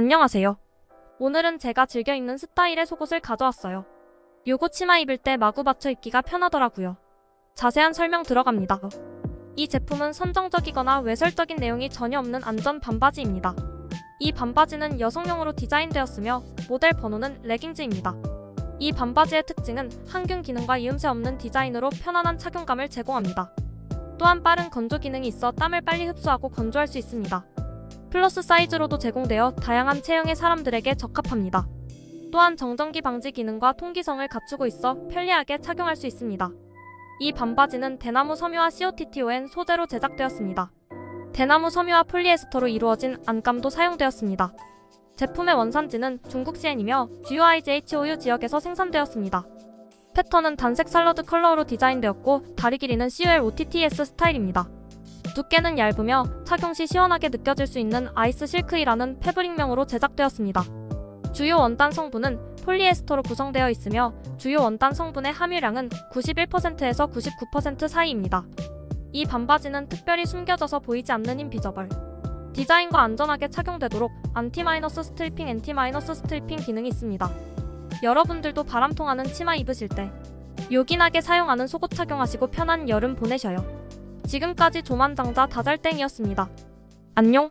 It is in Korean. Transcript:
안녕하세요. 오늘은 제가 즐겨 입는 스타일의 속옷을 가져왔어요. 요거 치마 입을 때 마구 받쳐 입기가 편하더라고요. 자세한 설명 들어갑니다. 이 제품은 선정적이거나 외설적인 내용이 전혀 없는 안전 반바지입니다. 이 반바지는 여성용으로 디자인되었으며 모델 번호는 레깅즈입니다. 이 반바지의 특징은 항균 기능과 이음새 없는 디자인으로 편안한 착용감을 제공합니다. 또한 빠른 건조 기능이 있어 땀을 빨리 흡수하고 건조할 수 있습니다. 플러스 사이즈로도 제공되어 다양한 체형의 사람들에게 적합합니다. 또한 정전기 방지 기능과 통기성을 갖추고 있어 편리하게 착용할 수 있습니다. 이 반바지는 대나무 섬유와 COTTON 소재로 제작되었습니다. 대나무 섬유와 폴리에스터로 이루어진 안감도 사용되었습니다. 제품의 원산지는 중국 시엔이며 GUIJHOU 지역에서 생산되었습니다. 패턴은 단색 샐러드 컬러로 디자인되었고 다리 길이는 CUL OTTS 스타일입니다. 두께는 얇으며 착용 시 시원하게 느껴질 수 있는 아이스 실크이라는 패브릭명으로 제작되었습니다. 주요 원단 성분은 폴리에스터로 구성되어 있으며 주요 원단 성분의 함유량은 91%에서 99% 사이입니다. 이 반바지는 특별히 숨겨져서 보이지 않는 인비저벌. 디자인과 안전하게 착용되도록 안티-마이너스 스트리핑, 앤티-마이너스 스트리핑 기능이 있습니다. 여러분들도 바람 통하는 치마 입으실 때 요긴하게 사용하는 속옷 착용하시고 편한 여름 보내셔요. 지금까지 조만장자 다잘땡이었습니다. 안녕!